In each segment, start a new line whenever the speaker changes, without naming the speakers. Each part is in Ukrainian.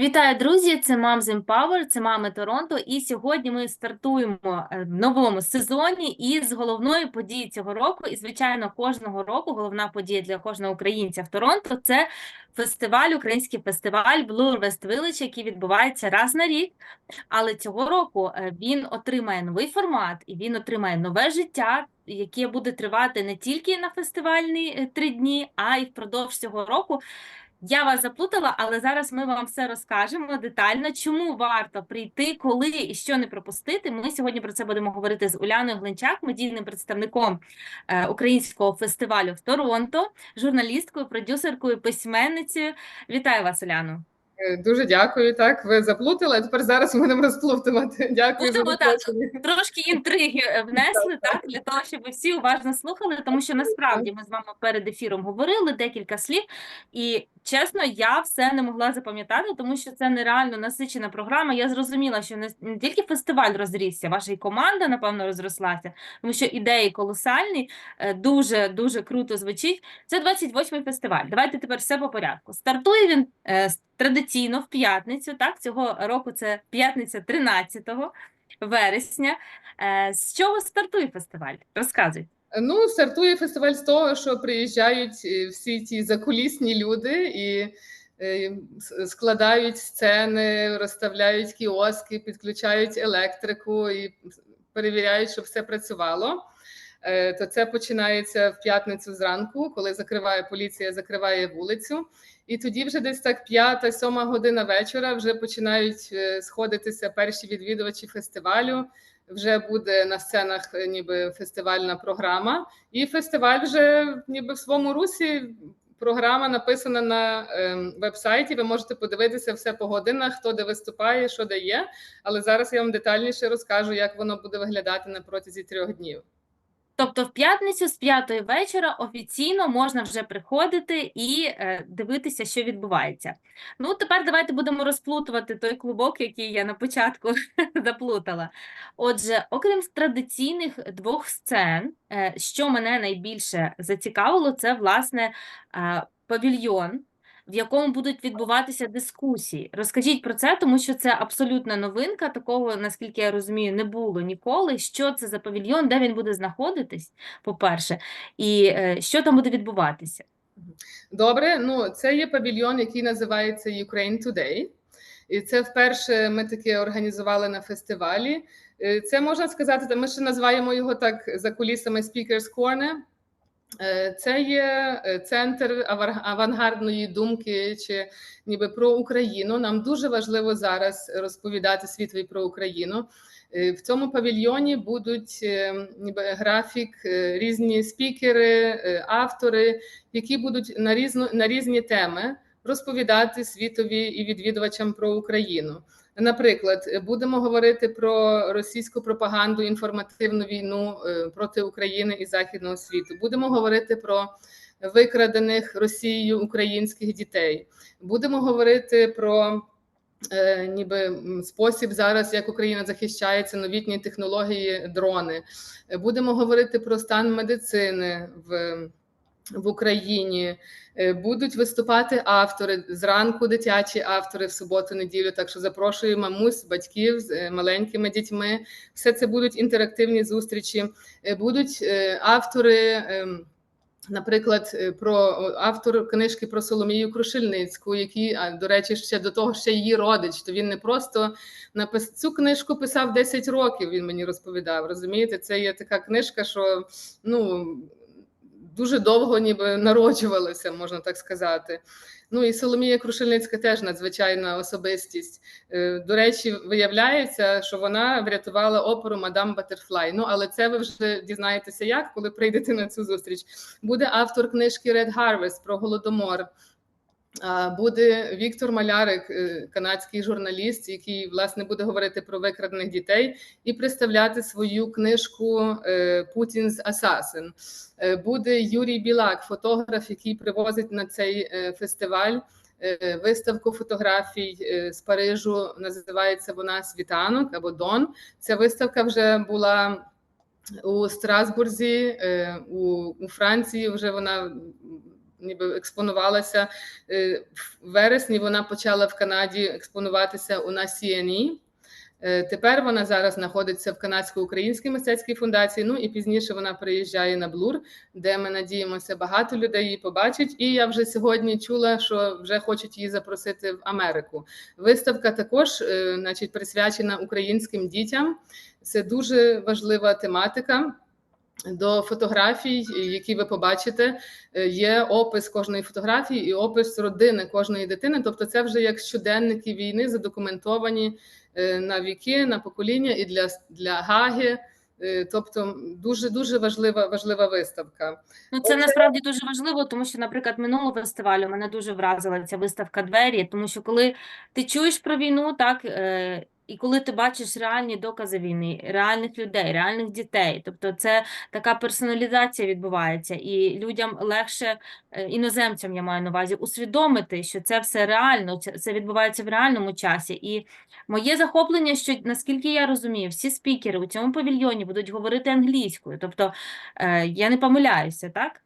Вітаю, друзі! Це Moms Empower, це мами Торонто. І сьогодні ми стартуємо е, в новому сезоні із головної події цього року. І, звичайно, кожного року головна подія для кожного українця в Торонто це фестиваль, український фестиваль Blue West Village, який відбувається раз на рік. Але цього року е, він отримає новий формат і він отримає нове життя, яке буде тривати не тільки на фестивальні е, три дні, а й впродовж цього року. Я вас заплутала, але зараз ми вам все розкажемо детально, чому варто прийти, коли і що не пропустити. Ми сьогодні про це будемо говорити з Уляною Глинчак, медійним представником е, українського фестивалю в Торонто, журналісткою, продюсеркою, письменницею. Вітаю вас, Уляну.
Е, Дуже дякую. Так, ви заплутали. а Тепер зараз будемо розплутувати. Дякую
Будемо
за
так. Трошки інтриги е, внесли, так для того, щоб ви всі уважно слухали, тому що насправді ми з вами перед ефіром говорили декілька слів, і чесно, я все не могла запам'ятати, тому що це нереально насичена програма. Я зрозуміла, що не, тільки фестиваль розрісся, ваша і команда, напевно, розрослася, тому що ідеї колосальні, е, дуже дуже круто звучить. Це 28-й фестиваль. Давайте тепер все по порядку. Стартує він традиційно в п'ятницю. Так, цього року це п'ятниця 13 вересня. Е, З чого стартує фестиваль? Розказуй.
Ну, стартує фестиваль з того, що приїжджають е, всі ті закулісні люди і е, складають сцени, розставляють кіоски, підключають електрику і перевіряють, щоб все працювало. Е, То це починається в п'ятницю зранку, коли закриває поліція, закриває вулицю. І тоді вже десь так п'ята-сьома година вечора вже починають е, сходитися перші відвідувачі фестивалю. Вже буде на сценах е, ніби фестивальна програма, і фестиваль вже ніби в своєму русі. Програма написана на ем, веб-сайті. Ви можете подивитися все по годинах, хто де виступає, що де є. Але зараз я вам детальніше розкажу, як воно буде виглядати на протязі трьох днів.
Тобто в п'ятницю з п'ятої вечора офіційно можна вже приходити і е, дивитися, що відбувається. Ну, тепер давайте будемо розплутувати той клубок, який я на початку заплутала. Отже, окрім традиційних двох сцен, е, що мене найбільше зацікавило, це власне е, павільйон. В якому будуть відбуватися дискусії. Розкажіть про це, тому що це абсолютна новинка. Такого, наскільки я розумію, не було ніколи. Що це за павільйон, де він буде знаходитись, по-перше, і е, що там буде відбуватися?
Добре, ну це є павільйон, який називається Ukraine Today. І це вперше ми таке організували на фестивалі. Е, Це можна сказати, ми ще називаємо його так за кулісами Speakers Corner. Е, Це є е, центр авангардної думки чи ніби про Україну. Нам дуже важливо зараз розповідати світові про Україну. Е, В цьому павільйоні будуть ніби графік, різні спікери, автори, які будуть на різну на різні теми розповідати світові і відвідувачам про Україну. Наприклад, будемо говорити про російську пропаганду, інформативну війну е, проти України і західного світу. Будемо говорити про викрадених Росією українських дітей. Будемо говорити про е, ніби спосіб зараз, як Україна захищається, новітні технології, дрони. Будемо говорити про стан медицини в, в Україні. Е, Будуть виступати автори зранку, дитячі автори в суботу, неділю. Так що запрошую мамусь, батьків з е, маленькими дітьми. Все це будуть інтерактивні зустрічі. Е, Будуть автори. ем, Наприклад, про автор книжки про Соломію Крушельницьку, який, до речі, ще до того ще її родич. То він не просто напис... цю книжку писав 10 років. Він мені розповідав. Розумієте, це є така книжка, що ну дуже довго ніби народжувалася, можна так сказати. Ну і Соломія Крушельницька теж надзвичайна особистість. Е, До речі, виявляється, що вона врятувала оперу Мадам Батерфлай. Ну але це ви вже дізнаєтеся, як коли прийдете на цю зустріч. Буде автор книжки Red Harvest про голодомор. Буде Віктор Малярик, е, канадський журналіст, який власне буде говорити про викрадених дітей і представляти свою книжку е, Путін's Assassin. Е, Буде Юрій Білак, фотограф, який привозить на цей фестиваль виставку фотографій з Парижу. Називається вона Світанок або Дон. Ця виставка вже була у Страсбурзі, у Франції. Вже вона ніби експонувалася е, в вересні. Вона почала в Канаді експонуватися у нас CNE. Е, Тепер вона зараз знаходиться в канадсько-українській мистецькій фундації. Ну і пізніше вона приїжджає на Блур, де ми надіємося, багато людей її побачить. І я вже сьогодні чула, що вже хочуть її запросити в Америку. Виставка також, е, значить, присвячена українським дітям. Це дуже важлива тематика. До фотографій, які ви побачите, е, є опис кожної фотографії і опис родини кожної дитини. Тобто, це вже як щоденники війни задокументовані е, на віки, на покоління і для, для Гаги. Е, Тобто, дуже дуже важлива важлива виставка.
Ну, це насправді дуже важливо, тому що, наприклад, минулого фестивалю мене дуже вразила ця виставка двері, тому що коли ти чуєш про війну, так, і коли ти бачиш реальні докази війни, реальних людей, реальних дітей, тобто це така персоналізація відбувається, і людям легше, е, іноземцям я маю на увазі, усвідомити, що це все реально, це, відбувається в реальному часі. І моє захоплення, що наскільки я розумію, всі спікери у цьому павільйоні будуть говорити англійською, тобто Е, Я не помиляюся, так?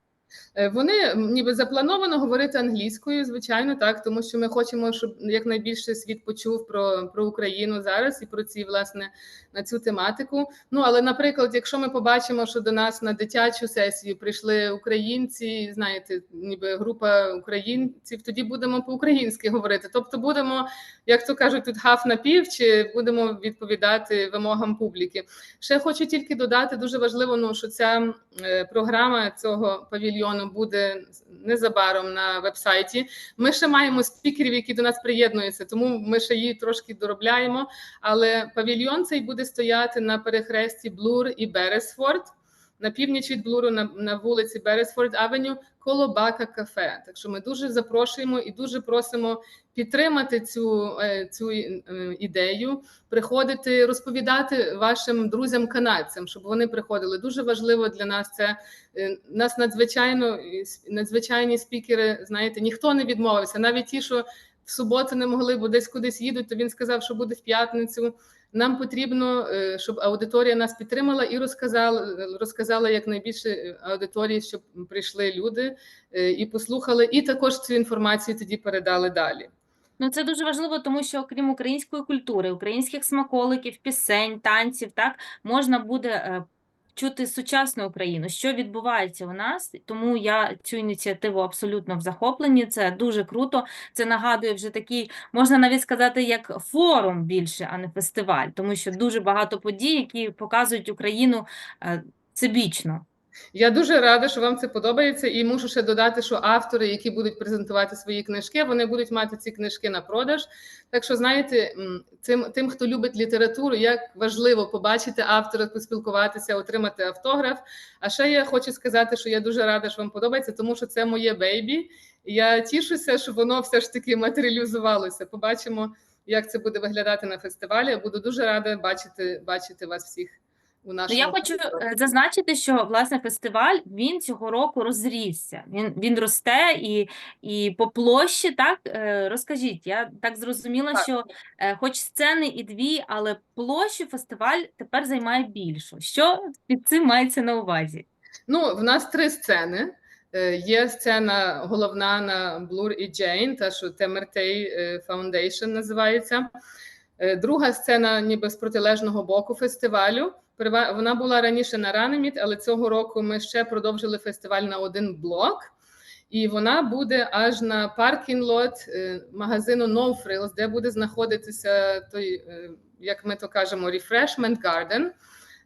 Е, Вони ніби заплановано говорити англійською, звичайно, так, тому що ми хочемо, щоб якнайбільше світ почув про, про Україну зараз і про ці власне на цю тематику. Ну але, наприклад, якщо ми побачимо, що до нас на дитячу сесію прийшли українці, знаєте, ніби група українців, тоді будемо по-українськи говорити. Тобто, будемо, як то кажуть, тут хаф на пів, чи будемо відповідати вимогам публіки. Ще хочу тільки додати дуже важливо, ну що ця е, програма цього павільйону буде незабаром на вебсайті. Ми ще маємо спікерів, які до нас приєднуються, тому ми ще її трошки доробляємо. Але павільйон цей буде стояти на перехресті Блур і Бересфорд. На північ від Блуру на, на вулиці Бересфорд Авеню коло Бака кафе. Так що ми дуже запрошуємо і дуже просимо підтримати цю, е, цю е, ідею, приходити, розповідати вашим друзям-канадцям, щоб вони приходили. Дуже важливо для нас це е, нас надзвичайно надзвичайні спікери. Знаєте, ніхто не відмовився. Навіть ті, що в суботу не могли, бо десь кудись їдуть, то він сказав, що буде в п'ятницю. Нам потрібно, е, щоб аудиторія нас підтримала і розказала, розказала якнайбільше аудиторії, щоб прийшли люди е, і послухали, і також цю інформацію тоді передали далі.
Ну, це дуже важливо, тому що окрім української культури, українських смаколиків, пісень, танців, так, можна буде е, чути сучасну Україну, що відбувається у нас. Тому я цю ініціативу абсолютно в захопленні. Це дуже круто. Це нагадує вже такий, можна навіть сказати, як форум більше, а не фестиваль, тому що дуже багато подій, які показують Україну е, всебічно.
Я дуже рада, що вам це подобається, і мушу ще додати, що автори, які будуть презентувати свої книжки, вони будуть мати ці книжки на продаж. Так що, знаєте, м, тим, тим, хто любить літературу, як важливо побачити автора, поспілкуватися, отримати автограф. А ще я хочу сказати, що я дуже рада, що вам подобається, тому що це моє бейбі. Я тішуся, що воно все ж таки матеріалізувалося. Побачимо, як це буде виглядати на фестивалі. Я буду дуже рада бачити, бачити вас всіх. У
Ну,
нашому
я хочу е, зазначити, що власне фестиваль він цього року розрісся. Він він росте і, і по площі. Так Е, розкажіть, я так зрозуміла,
Так.
що е, хоч сцени і дві, але площу фестиваль тепер займає більшу. Що під цим мається на увазі?
Ну, в нас три сцени. Є сцена головна на Blur і Jane, та що Темертей Foundation називається. Друга сцена, ніби з протилежного боку фестивалю. Вона була раніше на Ранеміт, але цього року ми ще продовжили фестиваль на один блок. І вона буде аж на паркінг-лот е, магазину No Frills, де буде знаходитися той, е, як ми то кажемо, refreshment garden.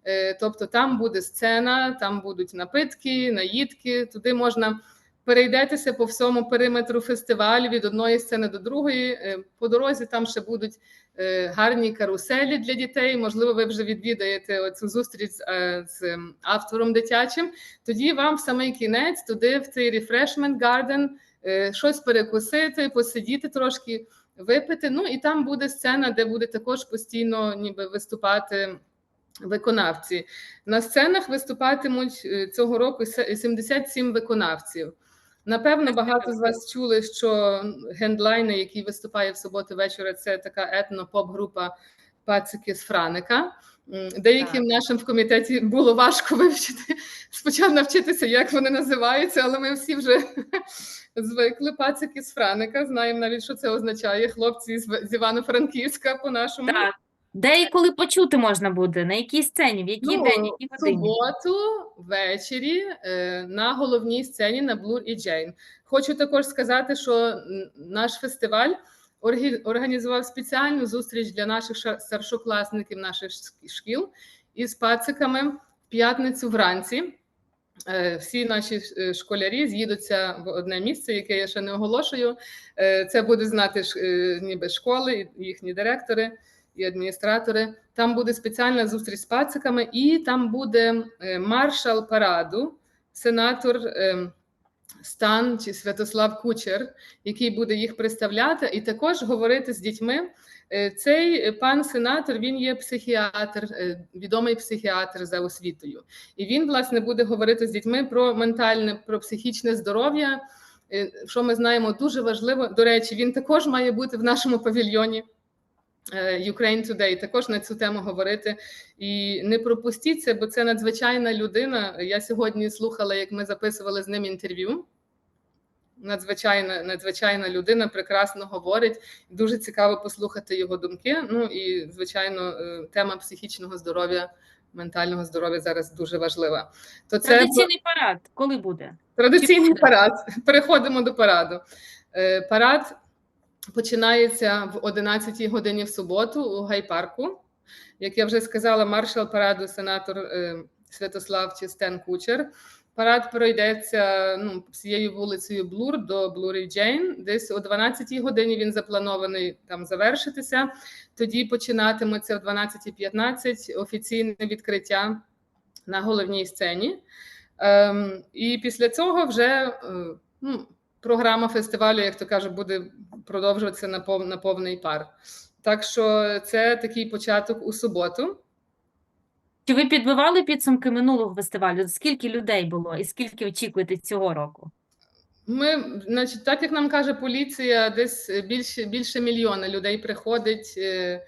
Е, Тобто там буде сцена, там будуть напитки, наїдки. Туди можна перейдетися по всьому периметру фестивалю від одної сцени до другої. Е, По дорозі там ще будуть е, гарні каруселі для дітей. Можливо, ви вже відвідаєте оцю зустріч з, е, автором дитячим. Тоді вам в самий кінець туди, в цей garden, е, щось перекусити, посидіти трошки, випити. Ну і там буде сцена, де буде також постійно ніби виступати виконавці. На сценах виступатимуть цього року се- 77 виконавців. Напевно, багато з вас чули, що гендлайни, який виступає в суботу вечора, це така етно-поп-група Пацики з Франика. Деяким нашим в комітеті було важко вивчити, спочатку навчитися, як вони називаються, але ми всі вже звикли пацики з Франика, знаємо навіть, що це означає. Хлопці з з Івано-Франківська по-нашому.
Так. Де і коли почути можна буде? На якій сцені, в який
Ну,
день, якій
В
годині?
суботу ввечері е, на головній сцені на Blur і Jane. Хочу також сказати, що м, наш фестиваль оргі- організував спеціальну зустріч для наших ша- старшокласників наших шкіл із пациками в п'ятницю вранці. Е, Всі наші е, школярі з'їдуться в одне місце, яке я ще не оголошую. Е, Це буде знати ш- е, ніби школи, і їхні директори і адміністратори. Там буде спеціальна зустріч з пациками, і там буде е, маршал параду, сенатор е, Стан чи Святослав Кучер, який буде їх представляти, і також говорити з дітьми. Е, Цей пан сенатор він є психіатр, відомий психіатр за освітою, і він власне буде говорити з дітьми про ментальне, про психічне здоров'я. Що ми знаємо, дуже важливо. До речі, він також має бути в нашому павільйоні. Е, Ukraine Today також на цю тему говорити і не пропустіть це, бо це надзвичайна людина. Я сьогодні слухала, як ми записували з ним інтерв'ю. Надзвичайна, надзвичайна людина, прекрасно говорить. Дуже цікаво послухати його думки. Ну і звичайно, е, тема психічного здоров'я, ментального здоров'я зараз дуже важлива. То це
Традиційний парад, коли буде?
Традиційний
буде?
парад. Переходимо до параду. Е, Парад починається в 11 годині в суботу у гайпарку. Як я вже сказала, маршал параду, сенатор е, Святослав Чистен Кучер. Парад пройдеться ну, всією вулицею Блур до Блурі Джейн. Десь о 12-й годині він запланований там завершитися. Тоді починатиметься о 12.15 офіційне відкриття на головній сцені. Ем, і після цього вже е, ну, програма фестивалю, як то кажуть, буде продовжуватися на, пов, на повний пар. Так що це такий початок у суботу.
Чи ви підбивали підсумки минулого фестивалю? Скільки людей було і скільки очікуєте цього року?
Ми, значить, так як нам каже поліція, десь більше, більше мільйона людей приходить е,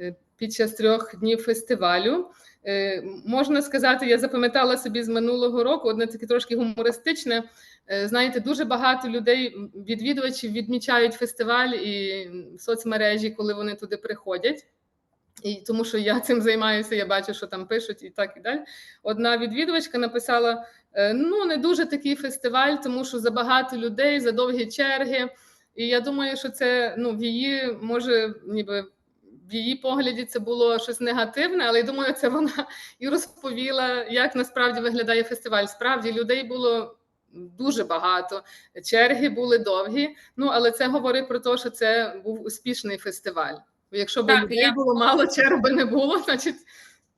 е, під час трьох днів фестивалю. Е, Можна сказати, я запам'ятала собі з минулого року одне таке трошки гумористичне. Е, Знаєте, дуже багато людей, відвідувачів відмічають фестиваль і соцмережі, коли вони туди приходять. І тому що я цим займаюся, я бачу, що там пишуть, і так і далі. Одна відвідувачка написала: е, ну не дуже такий фестиваль, тому що забагато людей, за довгі черги. І я думаю, що це ну в її може, ніби в її погляді це було щось негативне, але я думаю, це вона і розповіла, як насправді виглядає фестиваль. Справді людей було. Дуже багато черги були довгі. Ну але це говорить про те, що це був успішний фестиваль. Якщо б
Так,
людей
я-
було мало, черг би не було, значить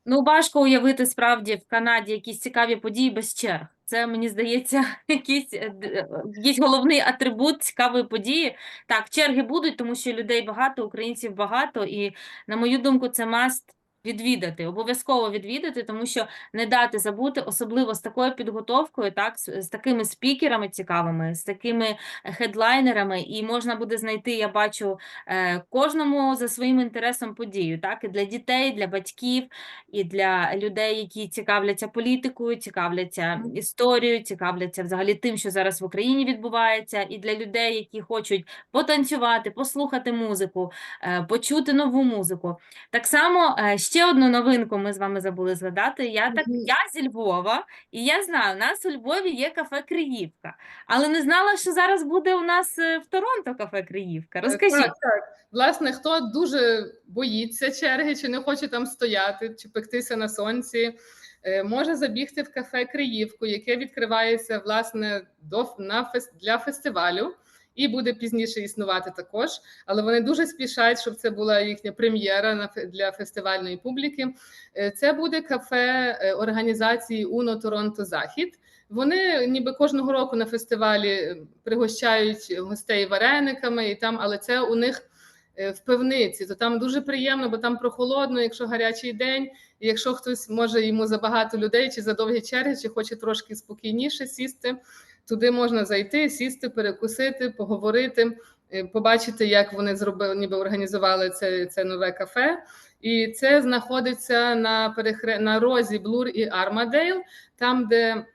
Ну, важко уявити справді в Канаді якісь цікаві події без черг. Це, мені здається, якийсь, е, е, якийсь головний атрибут цікавої події. Так, черги будуть, тому що людей багато, українців багато, і, на мою думку, це маст відвідати, обов'язково відвідати, тому що не дати забути, особливо з такою підготовкою, так, з, такими спікерами цікавими, з такими хедлайнерами, і можна буде знайти, я бачу, е, кожному за своїм інтересом подію, так, і для дітей, для батьків, і для людей, які цікавляться політикою, цікавляться історією, цікавляться взагалі тим, що зараз в Україні відбувається, і для людей, які хочуть потанцювати, послухати музику, е, почути нову музику. Так само е, ще одну новинку ми з вами забули згадати. Я так я зі Львова, і я знаю, у нас у Львові є кафе Криївка, але не знала, що зараз буде у нас е, в Торонто кафе Криївка. Розкажіть.
Так, так. Власне, хто дуже боїться черги, чи не хоче там стояти, чи пектися на сонці, е, може забігти в кафе Криївку, яке відкривається власне до на фес- для фестивалю. І буде пізніше існувати також, але вони дуже спішать, щоб це була їхня прем'єра для фестивальної публіки. Е, Це буде кафе е, організації Уно Торонто Захід. Вони ніби кожного року на фестивалі е, пригощають гостей варениками, і там, але це у них в пивниці. То там дуже приємно, бо там прохолодно, якщо гарячий день, якщо хтось може йому забагато людей, чи за довгі черги, чи хоче трошки спокійніше сісти, туди можна зайти, сісти, перекусити, поговорити. е, побачити, як вони зробили, ніби організували це, це нове кафе. І це знаходиться на перехре... на розі Блур і Армадейл, там, де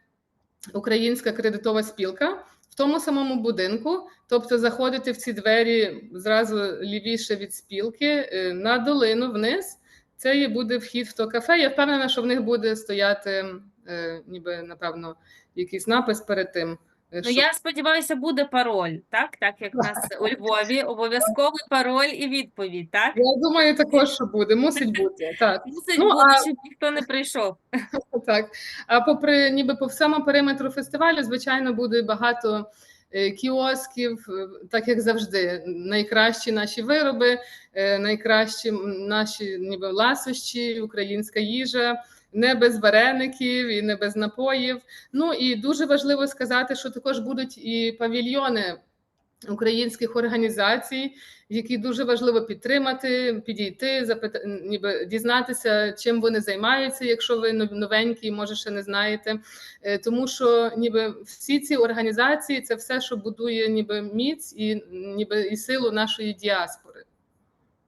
Українська кредитова спілка, в тому самому будинку. Тобто, заходити в ці двері зразу лівіше від спілки е, на долину вниз. Це буде вхід в то кафе. Я впевнена, що в них буде стояти, е, ніби напевно, якийсь напис перед тим. е,
Ну,
що-
я сподіваюся, буде пароль, так? Так як в нас у Львові, обов'язковий пароль і відповідь, так?
Я думаю, також що буде, мусить бути. Так,
Мусить
Ну,
бути,
а-
щоб ніхто не прийшов.
так. А попри ніби по всьому периметру фестивалю, звичайно, буде багато е, кіосків, е, так як завжди. Найкращі наші вироби, найкращі наші ніби ласощі, українська їжа. Не без вареників і не без напоїв. Ну і дуже важливо сказати, що також будуть і павільйони українських організацій, які дуже важливо підтримати, підійти, запита... ніби дізнатися, чим вони займаються, якщо ви новенькі, може ще не знаєте. Е, Тому що ніби всі ці організації це все, що будує ніби міць і ніби і силу нашої діаспори.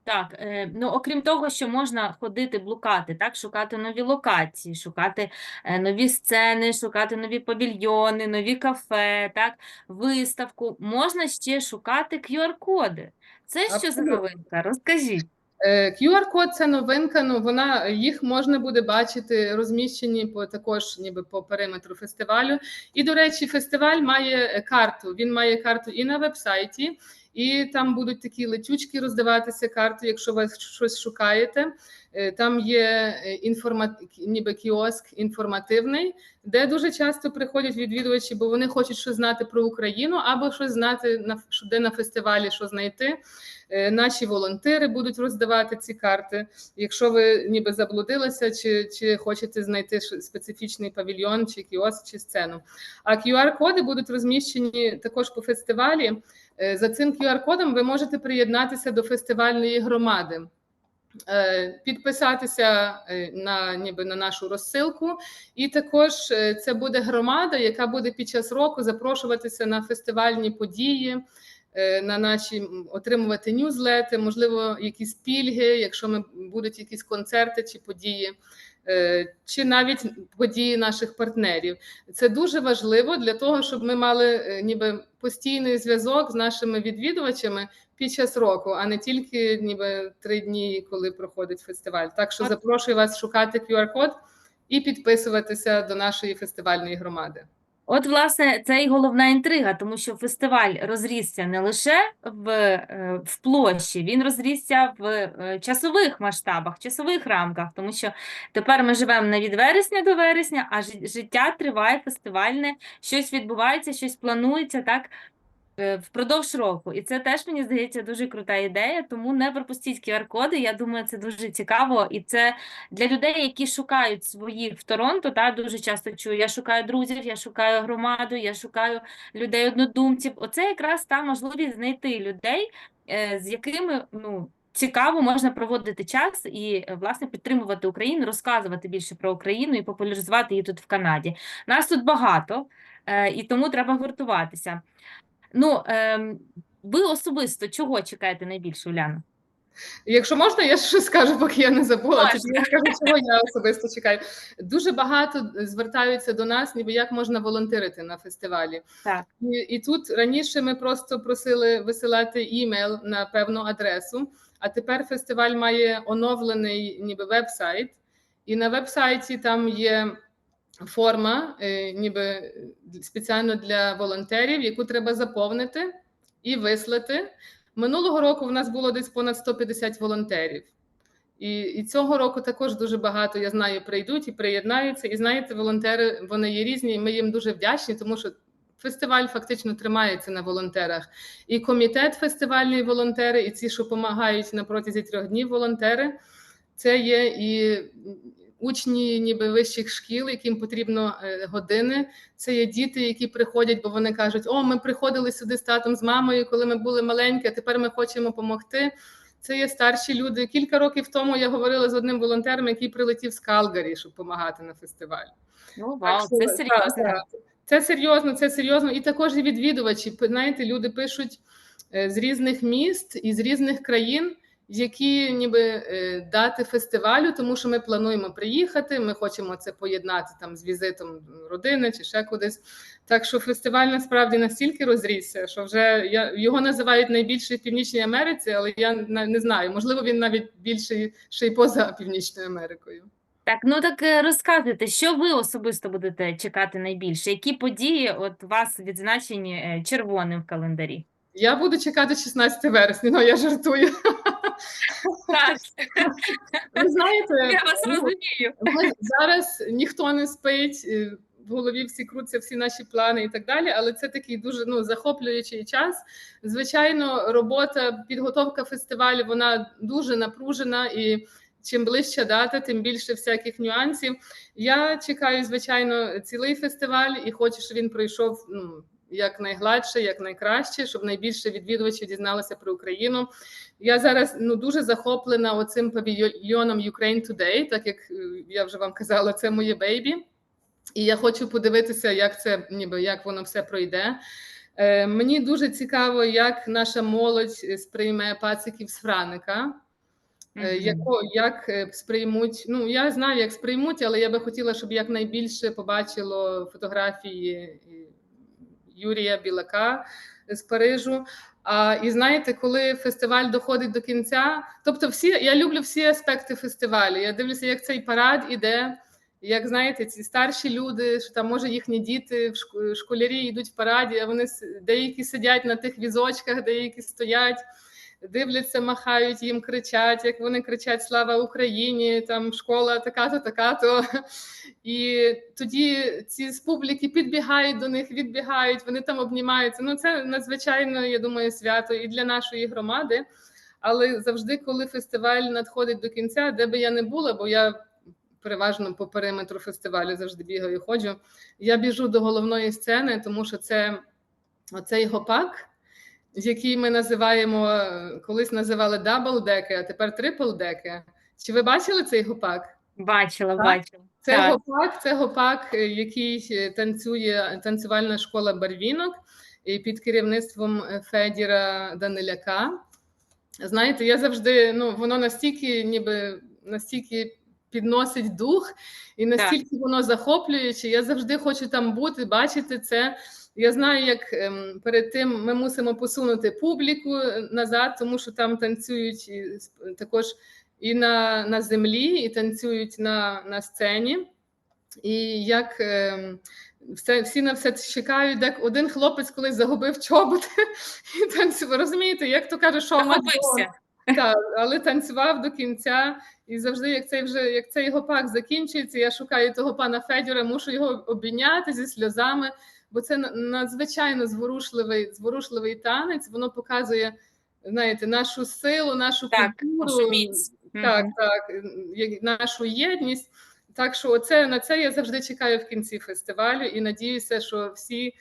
Так, е, ну окрім того, що можна ходити блукати, так, шукати нові локації, шукати е, нові сцени, шукати нові павільйони, нові кафе, так, виставку, можна ще шукати QR-коди. Це що за новинка? Розкажіть.
Е, QR-код це новинка. Ну вона їх можна буде бачити розміщені по також, ніби по периметру фестивалю. І до речі, фестиваль має е, карту. Він має карту і на вебсайті, і там будуть такі летючки роздаватися карти, якщо ви щось шукаєте. Е, Там є е, інформа... ніби кіоск інформативний, де дуже часто приходять відвідувачі, бо вони хочуть щось знати про Україну або щось знати на де на фестивалі, що знайти. Е, Наші волонтери будуть роздавати ці карти. Якщо ви ніби заблудилися, чи, чи хочете знайти специфічний павільйон, чи кіоск, чи сцену. А QR-коди будуть розміщені також по фестивалі. Е, За цим QR-кодом ви можете приєднатися до фестивальної громади. Е, Підписатися е, на ніби на нашу розсилку, і також це буде громада, яка буде під час року запрошуватися на фестивальні події, на наші отримувати ньюзлети, можливо, якісь пільги, якщо ми будуть якісь концерти чи події, чи навіть події наших партнерів. Це дуже важливо для того, щоб ми мали е, ніби постійний зв'язок з нашими відвідувачами під час року, а не тільки ніби три дні, коли проходить фестиваль. Так що запрошую вас шукати QR-код і підписуватися до нашої фестивальної громади.
От, власне, це і головна інтрига, тому що фестиваль розрісся не лише в, е, в площі, він розрісся в е, часових масштабах, часових рамках, тому що тепер ми живемо не від вересня до вересня, а жи- життя триває фестивальне, щось відбувається, щось планується, так, впродовж року. І це теж, мені здається, дуже крута ідея, тому не пропустіть QR-коди, я думаю, це дуже цікаво, і це для людей, які шукають своїх в Торонто, та дуже часто чую, я шукаю друзів, я шукаю громаду, я шукаю людей однодумців. Оце якраз та можливість знайти людей, е, з якими ну. Цікаво можна проводити час і е, власне підтримувати Україну, розказувати більше про Україну і популяризувати її тут в Канаді. Нас тут багато, е, і тому треба гуртуватися. Ну, ем, ви особисто чого чекаєте найбільше, Уляна?
Якщо можна, я щось скажу, поки я не забула. Тоді я скажу, чого я особисто чекаю. Дуже багато звертаються до нас, ніби як можна волонтерити на фестивалі.
Так.
І, і тут раніше ми просто просили висилати імейл на певну адресу. А тепер фестиваль має оновлений ніби веб-сайт, і на веб-сайті там є форма, е, ніби спеціально для волонтерів, яку треба заповнити і вислати. Минулого року в нас було десь понад 150 волонтерів. І, і цього року також дуже багато, я знаю, прийдуть і приєднаються. І знаєте, волонтери вони є різні, і ми їм дуже вдячні, тому що фестиваль фактично тримається на волонтерах. І комітет фестивальний волонтери, і ці, що допомагають на протязі трьох днів волонтери, це є і учні ніби вищих шкіл, яким потрібно е, години. Це є діти, які приходять, бо вони кажуть: О, ми приходили сюди з татом, з мамою, коли ми були маленькі, а тепер ми хочемо допомогти. Це є старші люди. Кілька років тому я говорила з одним волонтером, який прилетів з Калгарі, щоб допомагати на фестивалі.
Ну, вау,
Так
це
що,
серйозно.
так, так. Це серйозно, це серйозно. І також і відвідувачі. Знаєте, люди пишуть, е, з різних міст і з різних країн, які ніби е, дати фестивалю, тому що ми плануємо приїхати. Ми хочемо це поєднати там з візитом родини чи ще кудись. Так що фестиваль насправді настільки розрісся, що вже я його називають найбільший в Північній Америці, але я не знаю. Можливо, він навіть більший ще й поза Північною Америкою.
Так, ну так е, розказуйте, що ви особисто будете чекати найбільше? Які події от вас відзначені е, червоним в календарі?
Я буду чекати 16 вересня, ну я жартую.
Так,
Ви знаєте,
я вас
ну,
розумію.
Зараз ніхто не спить, е, в голові всі крутяться, всі наші плани і так далі. Але це такий дуже ну захоплюючий час. Звичайно, робота, підготовка фестивалю вона дуже напружена і. Чим ближча дата, тим більше всяких нюансів. Я чекаю, звичайно, цілий фестиваль і хочу, щоб він пройшов ну, як найгладше, як найкраще, щоб найбільше відвідувачів дізналося про Україну. Я зараз ну дуже захоплена оцим павільйоном Ukraine Today, так як е, я вже вам казала, це моє бейбі. І я хочу подивитися, як це ніби як воно все пройде. Е, мені дуже цікаво, як наша молодь сприйме пациків з Франика. Е,
Мгм.
Яко, як е, сприймуть, ну я знаю, як сприймуть, але я би хотіла, щоб якнайбільше побачило фотографії е, Юрія Білака з Парижу. А, і знаєте, коли фестиваль доходить до кінця, тобто всі я люблю всі аспекти фестивалю. Я дивлюся, як цей парад іде. Як знаєте, ці старші люди, що там може їхні діти в шк- школярі йдуть в параді, а вони деякі сидять на тих візочках, деякі стоять дивляться, махають їм, кричать, як вони кричать Слава Україні! Там школа така-то, така-то. І тоді ці з публіки підбігають до них, відбігають, вони там обнімаються. Ну це надзвичайно, я думаю, свято і для нашої громади. Але завжди, коли фестиваль надходить до кінця, де би я не була, бо я переважно по периметру фестивалю завжди бігаю ходжу. Я біжу до головної сцени, тому що це оцей гопак який ми називаємо е, колись називали дабл-деки, а тепер трипл-деки. Чи ви бачили цей гопак?
Бачила,
Так.
бачила.
Це
Так.
гопак, це гопак, е, який е, танцює танцювальна школа барвінок під керівництвом Федіра Даниляка. Знаєте, я завжди ну воно настільки, ніби настільки підносить дух, і настільки воно захоплююче. Я завжди хочу там бути, бачити це. Я знаю, як ем, перед тим ми мусимо посунути публіку е, назад, тому що там танцюють і, також і на, на землі, і танцюють на, на сцені. І як ем, все, всі на все чекають, де один хлопець колись загубив чоботи і танцював. Розумієте, як то каже, шоу
Захопився.
так, але танцював до кінця, і завжди, як цей вже як цей гопак закінчується, я шукаю того пана Федора, мушу його обійняти зі сльозами, бо це на- надзвичайно зворушливий, зворушливий танець. Воно показує, знаєте, нашу силу, нашу
Так,
культуру,
нашу
так, так, нашу єдність. Так що оце, на це я завжди чекаю в кінці фестивалю і надіюся, що всі,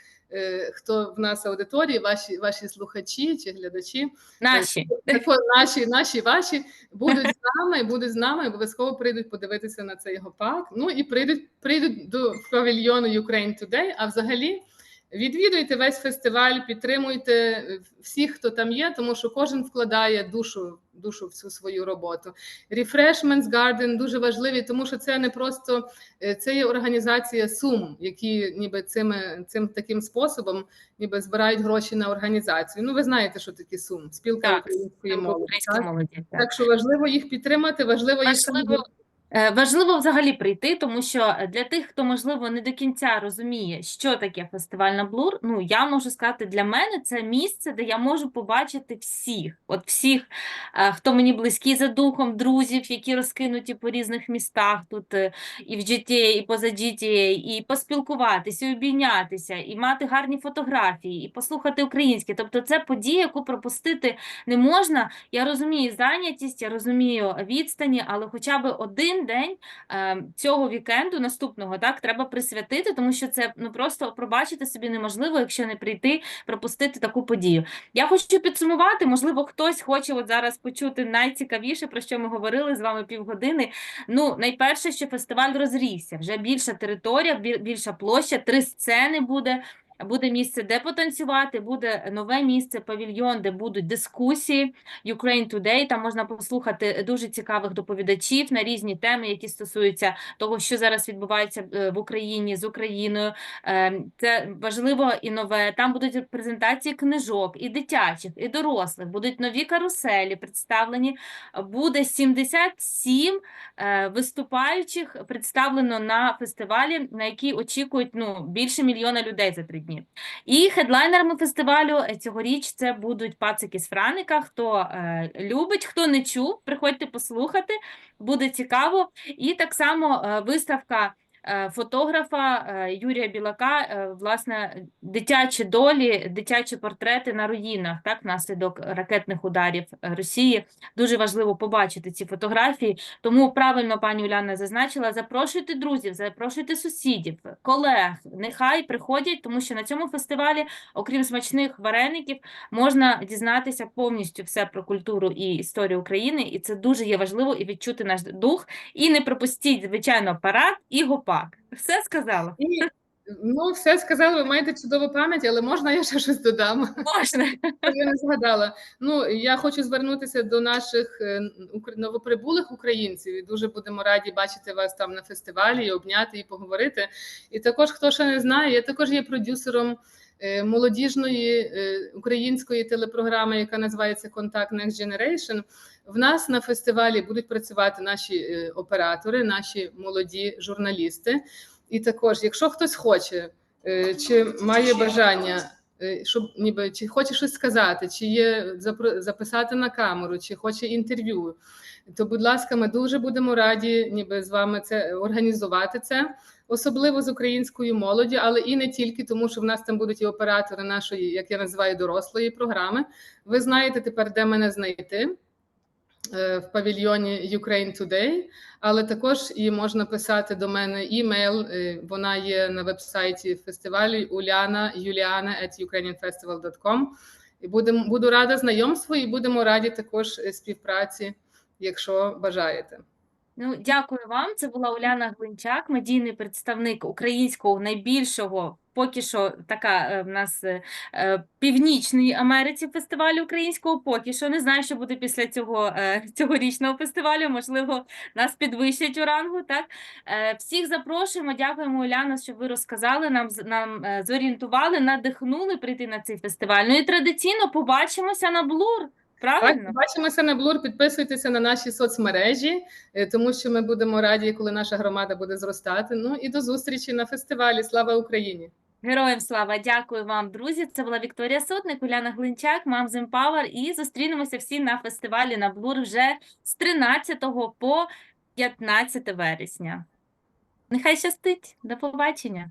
хто в нас аудиторії, ваші, ваші слухачі чи глядачі,
Наші.
Тако наші, наші ваші будуть з нами, будуть з нами, обов'язково прийдуть подивитися на цей гопак. Ну і прийдуть, прийдуть до павільйону Ukraine Today, А взагалі відвідуйте весь фестиваль, підтримуйте е, всіх, хто там є, тому що кожен вкладає душу, душу в цю свою роботу. Refreshments Garden дуже важливі, тому що це не просто е, це є організація Сум, які ніби цими цим таким способом ніби збирають гроші на організацію. Ну, ви знаєте, що таке Сум, спілка
Так,
української мови. Так?
молоді. так.
що важливо їх підтримати, важливо
Важливо, е, важливо взагалі прийти, тому що для тих, хто, можливо, не до кінця розуміє, що таке фестиваль на Блур, ну, я можу сказати, для мене це місце, де я можу побачити всіх, от всіх, е, хто мені близький за духом, друзів, які розкинуті по різних містах тут е, і в GTA, і поза GTA, і поспілкуватися, і обійнятися, і мати гарні фотографії, і послухати українське. Тобто це подія, яку пропустити не можна. Я розумію зайнятість, я розумію відстані, але хоча б один день е, цього вікенду, наступного, так, треба присвятити, тому що це ну просто пробачити собі неможливо, якщо не прийти, пропустити таку подію. Я хочу підсумувати, можливо, хтось хоче от зараз почути найцікавіше, про що ми говорили з вами півгодини. Ну, найперше, що фестиваль розрісся, вже більша територія, більша площа, три сцени буде. Буде місце, де потанцювати, буде нове місце, павільйон, де будуть дискусії. Ukraine Today, там можна послухати дуже цікавих доповідачів на різні теми, які стосуються того, що зараз відбувається е, в Україні з Україною. Е, Це важливо і нове. Там будуть презентації книжок, і дитячих, і дорослих. Будуть нові каруселі представлені. Буде 77 е, виступаючих представлено на фестивалі, на який очікують ну, більше мільйона людей за три дні. І хедлайнерами фестивалю е, цьогоріч це будуть пацики з Франика. Хто е, любить, хто не чув, приходьте послухати, буде цікаво. І так само е, виставка фотографа е, Юрія Білака, е, власне, дитячі долі, дитячі портрети на руїнах, так, внаслідок ракетних ударів е, Росії. Дуже важливо побачити ці фотографії. Тому правильно пані Уляна зазначила: запрошуйте друзів, запрошуйте сусідів, колег. Нехай приходять, тому що на цьому фестивалі, окрім смачних вареників, можна дізнатися повністю все про культуру і історію України, і це дуже є важливо і відчути наш дух. І не пропустіть, звичайно, парад і гопак. Все сказала.
І ну, все сказали, ви маєте чудову пам'ять, але можна я ще щось додам?
Можна.
Я не згадала. Ну я хочу звернутися до наших е, новоприбулих українців. І дуже будемо раді бачити вас там на фестивалі, і обняти і поговорити. І також, хто ще не знає, я також є продюсером молодіжної е, української телепрограми, яка називається Контакт Next Generation. В нас на фестивалі будуть працювати наші е, оператори, наші молоді журналісти. І також, якщо хтось хоче е, чи має бажання е, щоб ніби чи хоче щось сказати, чи є записати на камеру, чи хоче інтерв'ю, то, будь ласка, ми дуже будемо раді, ніби з вами це організувати це, особливо з українською молоді, але і не тільки, тому що в нас там будуть і оператори нашої, як я називаю, дорослої програми. Ви знаєте тепер, де мене знайти. е, В павільйоні Ukraine Today, але також і можна писати до мене імейл. е, Вона є на вебсайті фестивалю Уляна Юліана ukrainianfestival.com. І будемо буду рада знайомству, і будемо раді також е, співпраці, якщо бажаєте.
Ну, дякую вам. Це була Уляна Глинчак, медійний представник українського найбільшого, поки що така е, в нас е, е, Америці фестивалю українського. Поки що не знаю, що буде після цього цьогорічного фестивалю. Можливо, нас підвищать у рангу. Так всіх запрошуємо. Дякуємо, Уляна, що ви розказали нам, нам зорієнтували, надихнули прийти на цей фестиваль. Ну і традиційно побачимося на Блур. Правильно?
Так, бачимося на Блур, підписуйтеся на наші соцмережі, е, тому що ми будемо раді, коли наша громада буде зростати. Ну і до зустрічі на фестивалі. Слава Україні!
Героям слава, дякую вам, друзі. Це була Вікторія Сотник, Уляна Глинчак, Moms Empower. І зустрінемося всі на фестивалі на Блур вже з 13 по 15 вересня. Нехай щастить. До побачення.